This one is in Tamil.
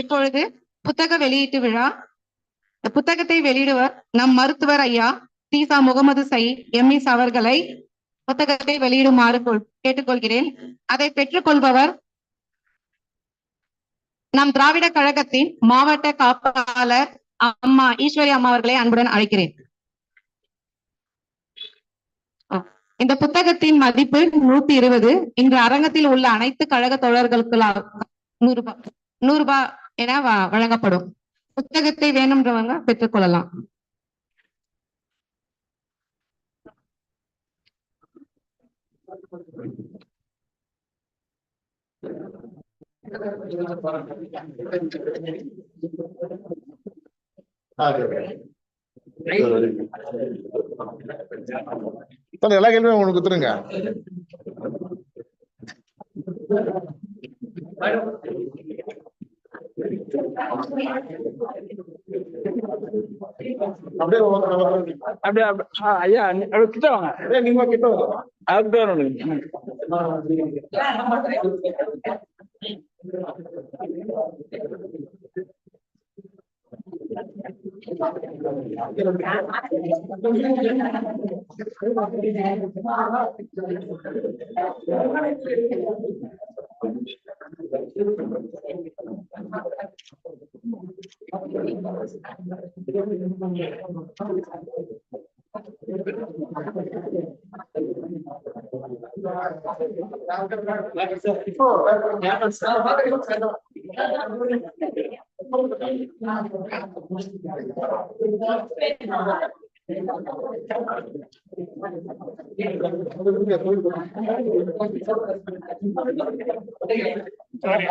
இப்பொழுது புத்தக வெளியீட்டு விழா. புத்தகத்தை வெளியிடுவர் நம் மருத்துவர் ஐயா தீசா முகமது சயீத் எம்இஸ் அவர்களை புத்தகத்தை வெளியிடுமாறு கேட்டுக்கொள்கிறேன். அதை பெற்றுக்கொள்பவர் நம் திராவிட கழகத்தின் மாவட்ட காப்பாளர் அம்மா ஈஸ்வரி அம்மா அவர்களை அன்புடன் அழைக்கிறேன். இந்த புத்தகத்தின் மதிப்பு நூத்தி இருபது. இன்று அரங்கத்தில் உள்ள அனைத்து கழக தோழர்களுக்கு நூறு ரூபாய் நூறு ரூபாய் என வழங்கப்படும். புத்தகத்தை வேணும்ன்றவங்க பெற்றுக்கொள்ளலாம் எல்லா கேள்வியும் உங்களுக்கு கொடுத்துருங்க. Abdul, Abdul, ah, ya, Abdul kita lah, ya, ini mau kita, Abdul, ini. Like I said before, that not how it looks. I don't. Yeah. Vale.